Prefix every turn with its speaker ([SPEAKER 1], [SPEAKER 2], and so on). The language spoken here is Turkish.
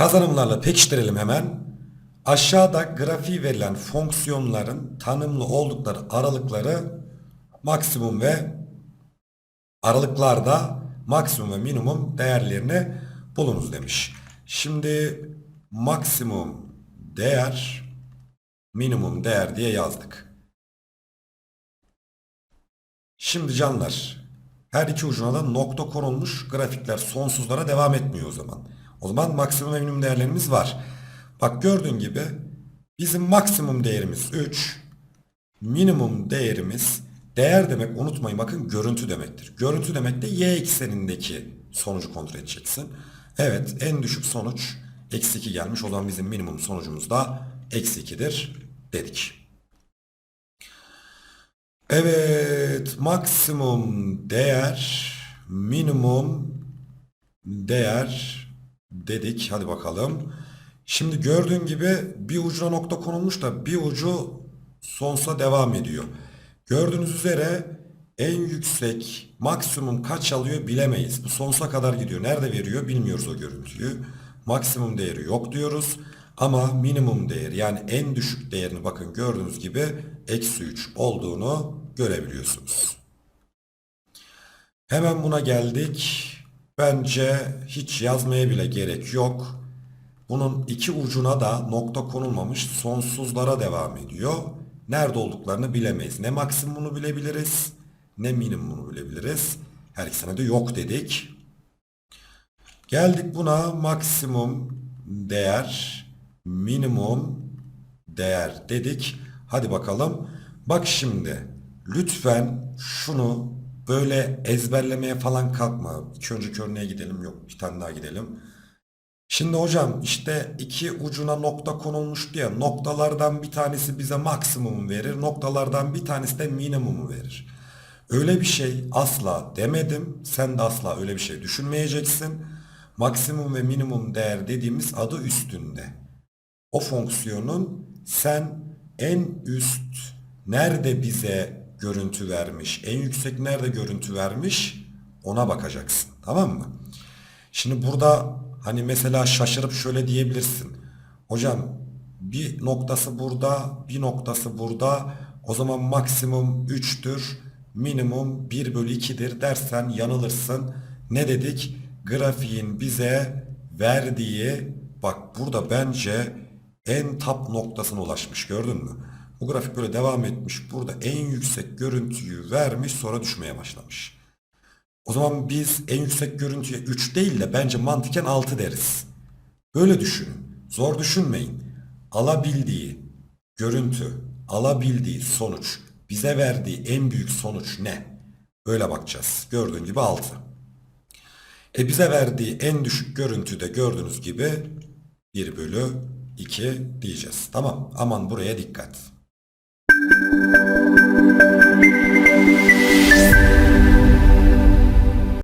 [SPEAKER 1] Kazanımlarla pekiştirelim hemen. Aşağıda grafiği verilen fonksiyonların tanımlı oldukları aralıkları maksimum ve aralıklarda maksimum ve minimum değerlerini bulunuz demiş. Şimdi maksimum değer minimum değer diye yazdık. Şimdi canlar her iki ucuna da nokta konulmuş grafikler sonsuzlara devam etmiyor o zaman. O zaman maksimum ve minimum değerlerimiz var. Bak gördüğün gibi bizim maksimum değerimiz 3. Minimum değerimiz değer demek unutmayın bakın görüntü demektir. Görüntü demek de y eksenindeki sonucu kontrol edeceksin. Evet en düşük sonuç eksi 2 gelmiş. O zaman bizim minimum sonucumuz da eksi 2'dir dedik. Evet, maksimum değer, minimum değer dedik. Hadi bakalım. Şimdi gördüğün gibi bir ucuna nokta konulmuş da bir ucu sonsuza devam ediyor. Gördüğünüz üzere en yüksek maksimum kaç alıyor bilemeyiz. Bu sonsuza kadar gidiyor. Nerede veriyor bilmiyoruz o görüntüyü. Maksimum değeri yok diyoruz. Ama minimum değeri yani en düşük değerini bakın gördüğünüz gibi eksi 3 olduğunu görebiliyorsunuz. Hemen buna geldik. Bence hiç yazmaya bile gerek yok. Bunun iki ucuna da nokta konulmamış sonsuzlara devam ediyor. Nerede olduklarını bilemeyiz. Ne maksimumunu bilebiliriz ne minimumunu bilebiliriz. Her ikisine de yok dedik. Geldik buna maksimum değer, minimum değer dedik. Hadi bakalım. Bak şimdi lütfen şunu böyle ezberlemeye falan kalkma. İlk önce örneğe gidelim. Yok bir tane daha gidelim. Şimdi hocam işte iki ucuna nokta konulmuş diye noktalardan bir tanesi bize maksimumu verir. Noktalardan bir tanesi de minimumu verir. Öyle bir şey asla demedim. Sen de asla öyle bir şey düşünmeyeceksin. Maksimum ve minimum değer dediğimiz adı üstünde. O fonksiyonun sen en üst nerede bize görüntü vermiş, en yüksek nerede görüntü vermiş ona bakacaksın. Tamam mı? Şimdi burada hani mesela şaşırıp şöyle diyebilirsin. Hocam bir noktası burada, bir noktası burada. O zaman maksimum 3'tür, minimum 1 bölü 2'dir dersen yanılırsın. Ne dedik? Grafiğin bize verdiği, bak burada bence en tap noktasına ulaşmış gördün mü? Bu grafik böyle devam etmiş. Burada en yüksek görüntüyü vermiş sonra düşmeye başlamış. O zaman biz en yüksek görüntüye 3 değil de bence mantıken 6 deriz. Böyle düşünün. Zor düşünmeyin. Alabildiği görüntü, alabildiği sonuç, bize verdiği en büyük sonuç ne? Böyle bakacağız. Gördüğün gibi 6. E bize verdiği en düşük görüntü de gördüğünüz gibi 1 bölü 2 diyeceğiz. Tamam. Aman buraya dikkat.